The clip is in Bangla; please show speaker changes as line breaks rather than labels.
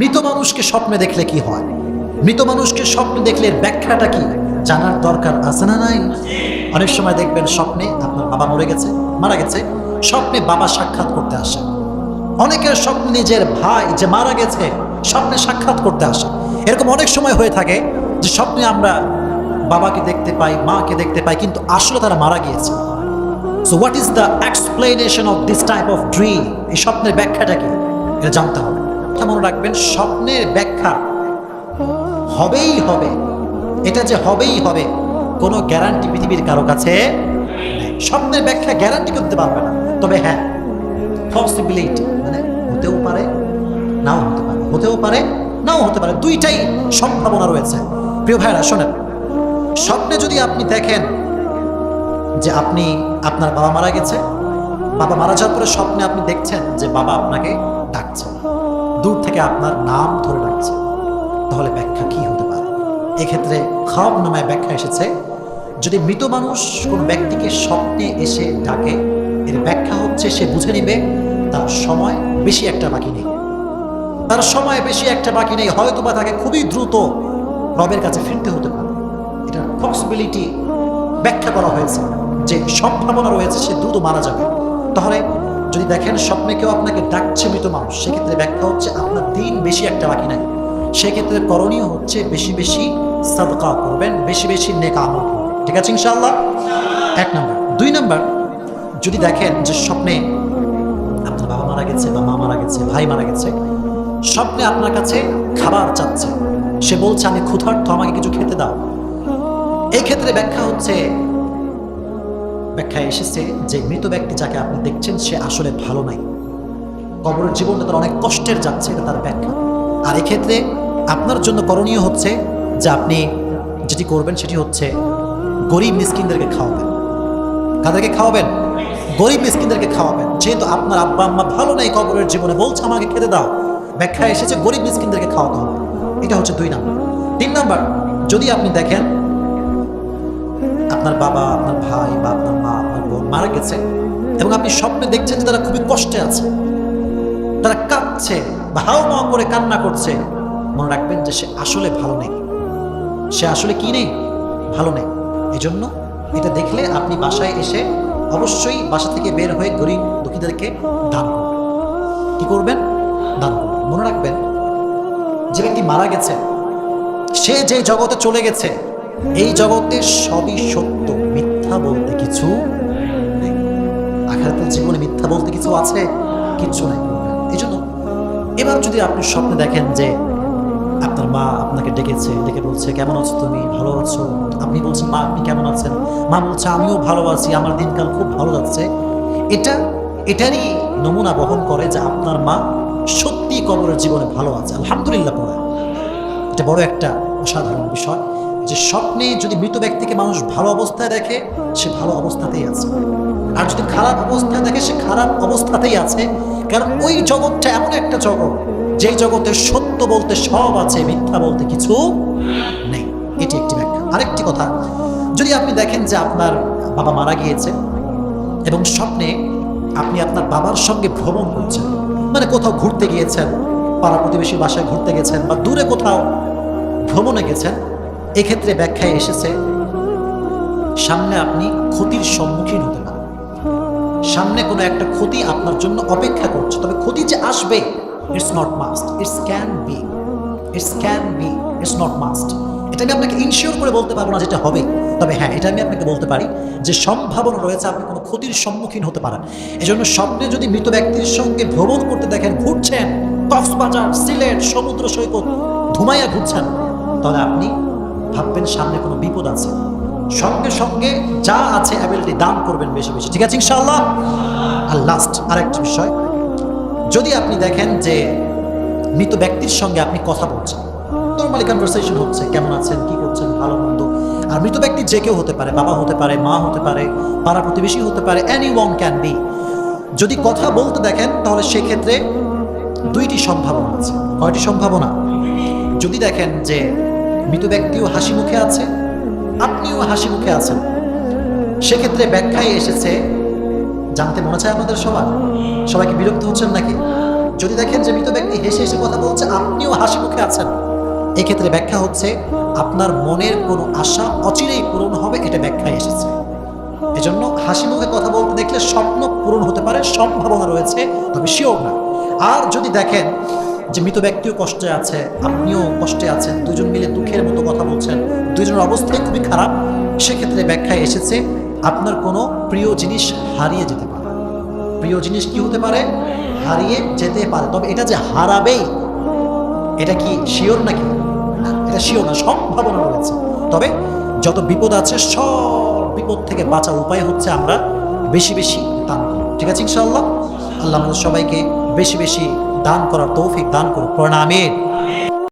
মৃত মানুষকে স্বপ্নে দেখলে কি হয়? মৃত মানুষকে স্বপ্নে দেখলে ব্যাখ্যাটা কি? জানার দরকার আছে না নাই? অনেক সময় দেখবেন স্বপ্নে আপনার বাবা মরে গেছে, মারা গেছে, স্বপ্নে বাবা সাক্ষাৎ করতে আসে। অনেকের স্বপ্নে নিজের ভাই যে মারা গেছে, স্বপ্নে সাক্ষাৎ করতে আসে। এরকম অনেক সময় হয়ে থাকে যে স্বপ্নে আমরা বাবাকে দেখতে পাই, মাকে দেখতে পাই, কিন্তু আসলে তারা মারা গিয়েছে। So what is the explanation of this type of dream এই স্বপ্নের ব্যাখ্যাটা কি? এটা জানতে হবে। কেমন রাখবেন, স্বপ্নের ব্যাখ্যা। হবেই হবে। এটা যে হবেই হবে, কোনো গ্যারান্টি পৃথিবীর কারও কাছে স্বপ্নের ব্যাখ্যা গ্যারান্টি করতে পারবে না। তবে হ্যাঁ পসিবিলিটি মানে হতেও পারে, নাও হতে পারে। হতেও পারে, নাও হতে পারে। দুইটাই সম্ভাবনা রয়েছে। প্রিয় ভাইরা শোনেন, স্বপ্নে যদি আপনি দেখেন যে আপনি, আপনার বাবা মারা গেছে, বাবা মারা যাওয়ার পরে স্বপ্নে আপনি দেখছেন যে বাবা আপনাকে ডাকছে। দূর থেকে আপনার নাম ধরে ডাকছে। তাহলে ব্যাখ্যা কি হতে পারে? এক্ষেত্রে খাব নামায় ব্যাখ্যা এসেছে, যদি মৃত মানুষ কোনো ব্যক্তিকে স্বপ্নে এসে ডাকে, এর ব্যাখ্যা হচ্ছে সে বুঝে নিবে তার সময় বেশি একটা বাকি নেই। তার সময় বেশি একটা বাকি নেই হয়তো বা তাকে খুবই দ্রুত রবের কাছে ফিরতে হতে পারে। এটার পসিবিলিটি ব্যাখ্যা করা হয়েছে যে সম্ভাবনা রয়েছে সে দ্রুত মারা যাবে। তাহলে যদি দেখেন স্বপ্নে কেউ আপনাকে ডাকছে মৃত মানুষ, সেক্ষেত্রে ব্যাখ্যা হচ্ছে আপনার দিন বেশি একটা বাকি নাই। সেক্ষেত্রে করণীয় হচ্ছে বেশি বেশি সাদকা করবেন, বেশি বেশি নেক আমল করবেন। ঠিক আছে ইনশাআল্লাহ? এক নম্বর। দুই নম্বর, যদি দেখেন যে স্বপ্নে আপনার বাবা মারা গেছে বা মা মারা গেছে, ভাই মারা গেছে, স্বপ্নে আপনার কাছে খাবার চাচ্ছে, সে বলছে, আমি ক্ষুধার্ত, আমাকে কিছু খেতে দাও। এই ক্ষেত্রে ব্যাখ্যা হচ্ছে ব্যাখ্যা এসেছে যে মৃত ব্যক্তি যাকে আপনি দেখছেন, সে আসলে ভালো নাই। কবরের জীবনটা তার অনেক কষ্টের যাচ্ছে, এটা তার ব্যাখ্যা। আর এক্ষেত্রে আপনার জন্য করণীয় হচ্ছে যে আপনি যেটি করবেন সেটি হচ্ছে গরিব মিসকিনদেরকে খাওয়াবেন। কাদেরকে খাওয়াবেন? গরিব মিসকিনদেরকে খাওয়াবেন। যেহেতু আপনার আব্বা আম্মা ভালো নাই কবরের জীবনে, বলছে আমাকে খেতে দাও। ব্যাখ্যা এসেছে গরিব মিসকিনদেরকে খাওয়াতে হবে। এটা হচ্ছে দুই নাম্বার। তিন নাম্বার, যদি আপনি দেখেন আপনার বাবা, আপনার ভাই বা আপনার মা, আপনার বোন মারা গেছে এবং আপনি স্বপ্নে দেখছেন যে তারা খুবই কষ্টে আছে। তারা কাঁদছে হাও মাও করে কান্না করছে। মনে রাখবেন যে সে আসলে ভালো নেই। সে আসলে কি নেই? ভালো নেই। এজন্য এটা দেখলে আপনি বাসায় এসে অবশ্যই বাসা থেকে বের হয়ে গরিব দুঃখীদেরকে দান করবেন। কি করবেন? দান করবেন। মনে রাখবেন, যে ব্যক্তি মারা গেছে, সে যে জগতে চলে গেছে এই জগতে সবই সত্য, মিথ্যা বলতে কিছু নেই আখারাতের জীবনে মিথ্যা বলতে কিছু আছে? কিচ্ছু নাই। এই জন্য এবার যদি আপনি স্বপ্নে দেখেন যে আপনার মা আপনাকে ডেকেছে, ডেকে বলছে, কেমন আছো তুমি? ভালো আছো? আপনি বলছেন, মা, আপনি কেমন আছেন? মা বলছে, আমিও ভালো আছি, আমার দিনকাল খুব ভালো যাচ্ছে। এটা, এটারই নমুনা বহন করে যে আপনার মা সত্যি কবরের জীবনে ভালো আছে। আলহামদুলিল্লাহ, পড়ে। এটা বড় একটা অসাধারণ বিষয়। যে স্বপ্নে যদি মৃত ব্যক্তিকে মানুষ ভালো অবস্থায় দেখে, সে ভালো অবস্থাতেই আছে। আর যদি খারাপ অবস্থায় দেখে, সে খারাপ অবস্থাতেই আছে। কারণ ওই জগৎটা এমন একটা জগৎ যে জগতে সত্য বলতে সব আছে, মিথ্যা বলতে কিছু নেই। এটি একটি ব্যাখ্যা। আরেকটি কথা, যদি আপনি দেখেন যে আপনার বাবা মারা গিয়েছে এবং স্বপ্নে আপনি আপনার বাবার সঙ্গে ভ্রমণ করছেন মানে কোথাও ঘুরতে গিয়েছেন, পাড়া প্রতিবেশীর বাসায় ঘুরতে গেছেন বা দূরে কোথাও ভ্রমণে গেছেন এক্ষেত্রে ব্যাখ্যায় এসেছে, সামনে আপনি ক্ষতির সম্মুখীন হতে পারেন। সামনে কোনো একটা ক্ষতি আপনার জন্য অপেক্ষা করছে, তবে ক্ষতি যে আসবে it's not must it's can be it's can be it's not must এটা আমি আপনাকে ইনশিওর করে বলতে পারব না যেটা হবে, তবে হ্যাঁ এটা আমি আপনাকে বলতে পারি যে সম্ভাবনা রয়েছে আপনি কোনো ক্ষতির সম্মুখীন হতে পারেন। এজন্য স্বপ্নে যদি মৃত ব্যক্তির সঙ্গে ভ্রমণ করতে দেখেন, ঘুরছেন, কক্সবাজার, সিলেট, সমুদ্র সৈকত, ধুমাইয়া ঘুরছেন, তাহলে আপনি ভাববেন সামনে কোনো বিপদ আছে। সঙ্গে সঙ্গে যা আছে অ্যাবিলিটি দান করবেন বেশি বেশি। ঠিক আছে ইনশাআল্লাহ? আর লাস্ট আরেকটা বিষয়। যদি আপনি দেখেন যে মৃত ব্যক্তির সঙ্গে আপনি কথা বলছেন নর্মালি কনভারসেশন হচ্ছে, কেমন আছেন, কি করছেন, ভালো, মন্দ। আর মৃত ব্যক্তি যে কেউ হতে পারে, বাবা হতে পারে, মা হতে পারে, পাড়া প্রতিবেশী হতে পারে এনি ওয়ান ক্যান বি যদি কথা বলতে দেখেন, তাহলে সেক্ষেত্রে দুইটি সম্ভাবনা আছে। কয়টি সম্ভাবনা? যদি দেখেন যে মৃত ব্যক্তিও হাসি মুখে আছে, আপনিও হাসি মুখে আছেন। সেক্ষেত্রে ব্যাখ্যায় এসেছে, জানতে মনে চায় আমাদের সবার? সবাইকে বিরক্ত হচ্ছেন নাকি? যদি দেখেন যে মৃত ব্যক্তি হেসে হেসে কথা বলছে, আপনিও হাসি মুখে আছেন। এক্ষেত্রে ব্যাখ্যা হচ্ছে, আপনার মনের কোনো আশা অচিরেই পূরণ হবে, এটা ব্যাখ্যায় এসেছে। এজন্য হাসি মুখে কথা বলতে দেখলে স্বপ্ন পূরণ হতে পারে, সম্ভাবনা রয়েছে, তবে শিওর না। আর যদি দেখেন যে মৃত ব্যক্তিও কষ্টে আছে, আপনিও কষ্টে আছেন, দুজন মিলে দুঃখের মতো কথা বলছেন, দুজনের অবস্থাই খুবই খারাপ। সেক্ষেত্রে ব্যাখ্যায় এসেছে, আপনার কোনো প্রিয় জিনিস হারিয়ে যেতে পারে। প্রিয় জিনিস কি হতে পারে? হারিয়ে যেতে পারে। তবে এটা যে হারাবেই, এটা কি শিওর নাকি? এটা শিওর না সম্ভাবনা রয়েছে। তবে যত বিপদ আছে, সব বিপদ থেকে বাঁচার উপায় হচ্ছে আমরা বেশি বেশি দান ঠিক আছে ইনশাআল্লাহ? আল্লাহ আমাদের সবাইকে বেশি বেশি দান করার তৌফিক দান করুক। প্রণামের